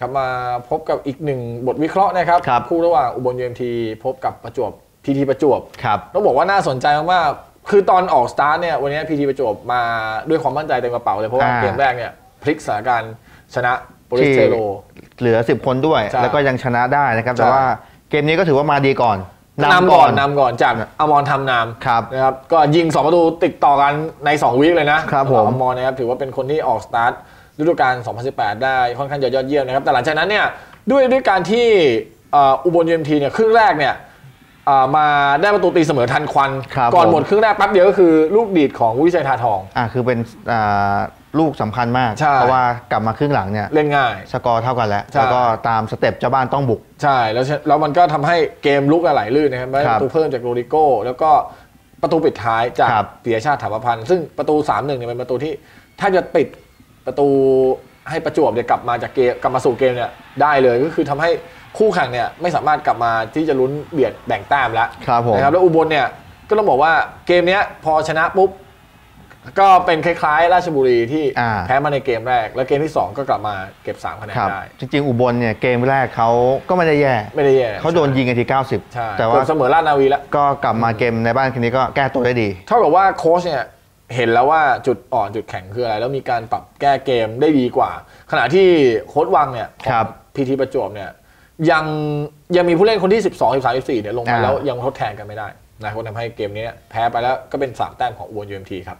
ครับมาพบกับอีกหนึ่งบทวิเคราะห์นะครับครับคู่ระหว่างอุบล UMT พบกับประจวบพีทีประจวบครับต้องบอกว่าน่าสนใจมากๆคือตอนออกสตาร์ทเนี่ยวันนี้พีทีประจวบมาด้วยความมั่นใจเต็มกระเป๋าเลยเพราะว่าอ่าเกมแรกเนี่ยพลิกสถานการณ์ชนะโปลิสเทโรเหลือ 10 คนด้วยใช่แล้วก็ยังชนะได้นะครับใช่แต่ว่าเกมนี้ก็ถือว่ามาดีก่อนนำก่อนนำก่อนจากอมรทำนามครับนะครับก็ยิง 2 ประตูติดต่อกันใน 2 วีคเลยนะครับผมอมรนะครับถือว่าเป็นคนที่ออกสตาร์ท ฤดูกาล 2018 ได้ค่อนข้างจะยอดเยี่ยมนะครับ แต่หลังจากนั้นเนี่ยด้วยด้วยการที่เอ่ออุบลยูเอ็มทีเนี่ยครึ่งแรกเนี่ยเอ่อมาได้ประตูตีเสมอทันควันครับก่อนผมหมดครึ่งแรกแป๊บเดียวก็คือลูกดีดของวิชัยทาทองอ่าคือเป็นอ่าลูกสำคัญมากใช่เพราะว่ากลับมาครึ่งหลังเนี่ยเล่นง่าย สกอร์เท่ากันแล้วใช่แล้วก็ตามสเต็ปเจ้าบ้านต้องบุก ใช่แล้วแล้วมันก็ทำให้เกมลุกไหลลื่นนะครับได้คปรับระตูเพิ่มจากโรดิโก้ แล้วก็ประตูปิดท้ายจากครับปิยชาติถาวพันธ์ซึ่งประตู 3-1เนี่ยเป็นประตูที่ถ้าจะปิด ประตูให้ประจวบเนี่ยกลับมาจากเกมกลับมาสู่เกมเนี่ยได้เลยก็คือทำให้คู่แข่งเนี่ยไม่สามารถกลับมาที่จะลุ้นเบียดแบ่งแต้มแล้วครับผมนะครับแล้วอุบลเนี่ยก็ต้องบอกว่าเกมเนี้ยพอชนะปุ๊บก็เป็นคล้ายๆ ราชบุรีที่อ่าแพ้มาในเกมแรก แล้วเกมที่สองก็กลับมาเก็บสามคะแนนครับได้ จริง ๆ อุบลเนี่ยเกมแรกเขาก็ไม่ได้แย่ไม่ได้แย่เขาโดนยิงกันที 90ใช่แต่แต่ว่าว่าเสมอราชนาวีแล้ว ก็กลับมาเกมในบ้านคืนนี้ก็แก้ตัวได้ดี เท่ากับว่าโค้ชเนี่ย เห็นแล้วว่าจุดอ่อนจุดแข็งคืออะไร แล้วมีการปรับแก้เกมได้ดีกว่า ขณะที่โค้ชวังเนี่ยขอครังบพีทีประจวบเนี่ยยังยังมีผู้เล่นคนที่ 12 13 14เนี่ยลงมาอ่าแล้วยังทดแทนกันไม่ได้นะครับก็ทำให้เกมนี้แพ้ไปแล้วก็เป็น3แต้มของอุบลยูเอ็มทีครับ